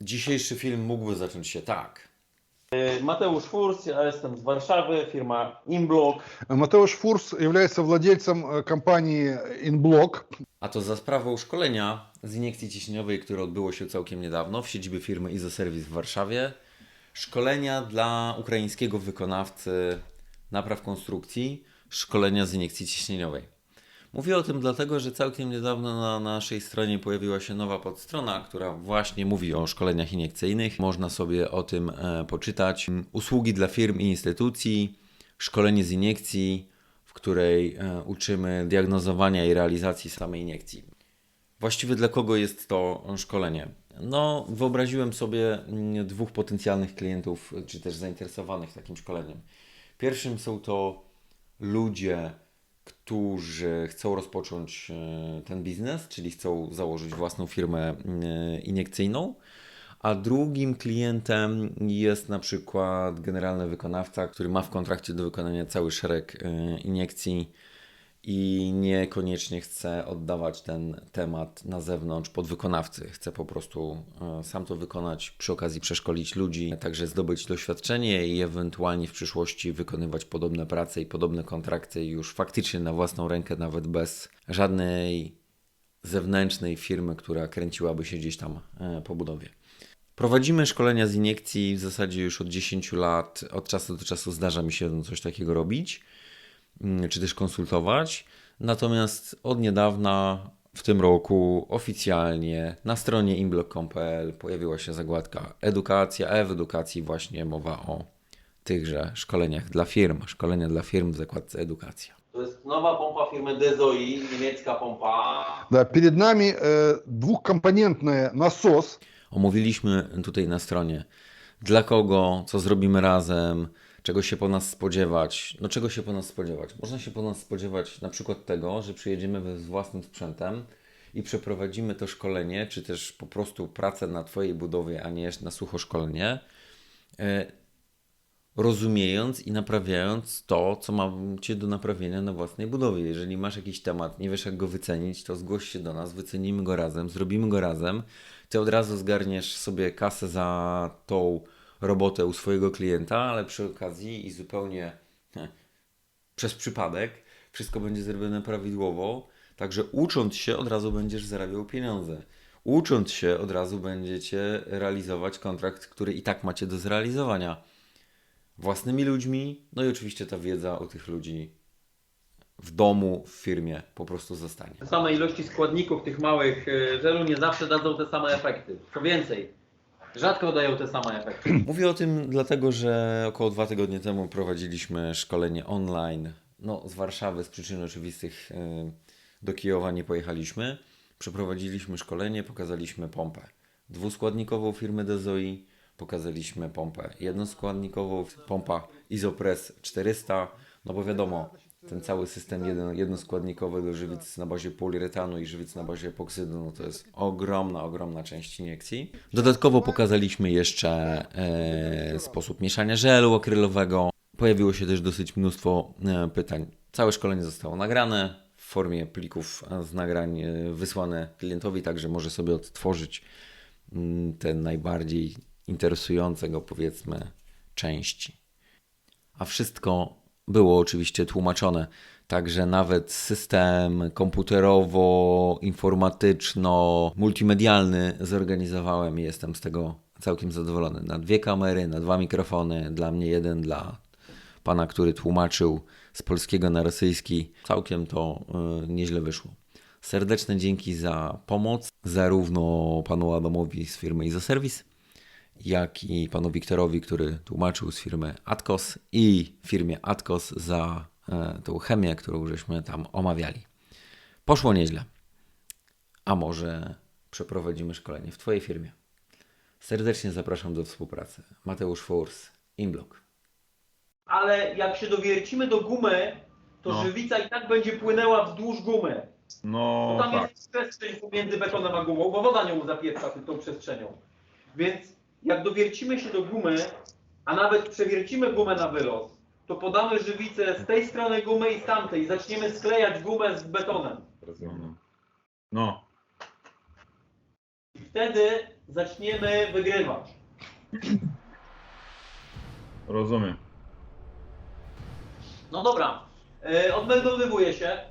Dzisiejszy film mógłby zacząć się tak. Mateusz Furs, ja jestem z Warszawy, firma Inblock. Матеуш Фурс является владельцем э, компании InBlock. A to za sprawą szkolenia z iniekcji ciśnieniowej, które odbyło się całkiem niedawno w siedzibie firmy Izoserwis w Warszawie. Szkolenia dla ukraińskiego wykonawcy napraw konstrukcji, szkolenia z iniekcji ciśnieniowej. Mówię o tym dlatego, że całkiem niedawno na naszej stronie pojawiła się nowa podstrona, która właśnie mówi o szkoleniach iniekcyjnych. Można sobie o tym e, poczytać. Usługi dla firm i instytucji, szkolenie z iniekcji, w której e, uczymy diagnozowania i realizacji samej iniekcji. Właściwie dla kogo jest to szkolenie? No, wyobraziłem sobie mm, dwóch potencjalnych klientów, czy też zainteresowanych takim szkoleniem. Pierwszym są to ludzie, którzy chcą rozpocząć e, ten biznes, czyli chcą założyć własną firmę e, iniekcyjną, a drugim klientem jest na przykład generalny wykonawca, który ma w kontrakcie do wykonania cały szereg e, iniekcji i niekoniecznie chce oddawać ten temat na zewnątrz podwykonawcy. Chce po prostu e, sam to wykonać, przy okazji przeszkolić ludzi, także zdobyć doświadczenie i ewentualnie w przyszłości wykonywać podobne prace i podobne kontrakty już faktycznie na własną rękę, nawet bez żadnej zewnętrznej firmy, która kręciłaby się gdzieś tam e, po budowie. Prowadzimy szkolenia z iniekcji w zasadzie już od 10 lat. Od czasu do czasu zdarza mi się coś takiego robić czy też konsultować. Natomiast od niedawna, w tym roku, oficjalnie na stronie inblog.pl pojawiła się zagładka edukacja, a w edukacji właśnie mowa o tychże szkoleniach dla firm. Szkolenia dla firm w zakładce edukacja. To jest nowa pompa firmy Dezoi, niemiecka pompa. Да, перед нами э, двухкомпонентный насос. Omówiliśmy tutaj na stronie dla kogo, co zrobimy razem, czego się po nas spodziewać. No czego się po nas spodziewać? Można się po nas spodziewać na przykład tego, że przyjedziemy z własnym sprzętem i przeprowadzimy to szkolenie, czy też po prostu pracę na Twojej budowie, a nie na sucho szkolenie, e, rozumiejąc i naprawiając to, co mam Cię do naprawienia na własnej budowie. Jeżeli masz jakiś temat, nie wiesz jak go wycenić, to zgłoś się do nas, wycenimy go razem, zrobimy go razem. Ty od razu zgarniesz sobie kasę za tą robotę u swojego klienta, ale przy okazji i zupełnie przez przypadek wszystko będzie zrobione prawidłowo, także ucząc się od razu będziesz zarabiał pieniądze. Ucząc się od razu będziecie realizować kontrakt, który i tak macie do zrealizowania własnymi ludźmi, no i oczywiście ta wiedza o tych ludzi w domu, w firmie po prostu zostanie. Same ilości składników tych małych e, żelu nie zawsze dadzą te same efekty. Co więcej, rzadko dają te same efekty. Mówię o tym dlatego, że około dwa tygodnie temu prowadziliśmy szkolenie online. No, z Warszawy z przyczyn oczywistych y, do Kijowa nie pojechaliśmy. Przeprowadziliśmy szkolenie, pokazaliśmy pompę dwuskładnikową firmy Dezoi, pokazaliśmy pompę jednoskładnikową, pompa Izopress 400, no bo wiadomo, ten cały system jeden, jednoskładnikowy do żywic na bazie poliuretanu i żywic na bazie epoksydu, no to jest ogromna, ogromna część iniekcji. Dodatkowo pokazaliśmy jeszcze e, sposób mieszania żelu akrylowego. Pojawiło się też dosyć mnóstwo e, pytań. Całe szkolenie zostało nagrane w formie plików z nagrań e, wysłane klientowi, także może sobie odtworzyć mm, te najbardziej interesujące go powiedzmy części a wszystko było oczywiście tłumaczone. Także nawet system komputerowo-informatyczno-multimedialny zorganizowałem i jestem z tego całkiem zadowolony. Na dwie kamery, na dwa mikrofony, dla mnie jeden, dla pana, który tłumaczył z polskiego na rosyjski. Całkiem to y, nieźle wyszło. Serdeczne dzięki za pomoc, zarówno panu Adamowi z firmy Izoserwis, jak i panu Wiktorowi, który tłumaczył z firmy Atkos i firmie Atkos za e, tą chemię, którą żeśmy tam omawiali. Poszło nieźle. A może przeprowadzimy szkolenie w Twojej firmie? Serdecznie zapraszam do współpracy. Mateusz Furs, Inblock. Ale jak się dowiercimy do gumy, to No. żywica i tak będzie płynęła wzdłuż gumy. No Bo tam tak. jest przestrzeń pomiędzy betonem a gumą, bo woda nią zapieprza tą przestrzenią. Więc jak dowiercimy się do gumy, a nawet przewiercimy gumę na wyrost, to podamy żywicę z tej strony gumy i z tamtej i zaczniemy sklejać gumę z betonem. Rozumiem. No, I wtedy zaczniemy wygrywać. Rozumiem. No dobra, yy, odmeldowywuję się.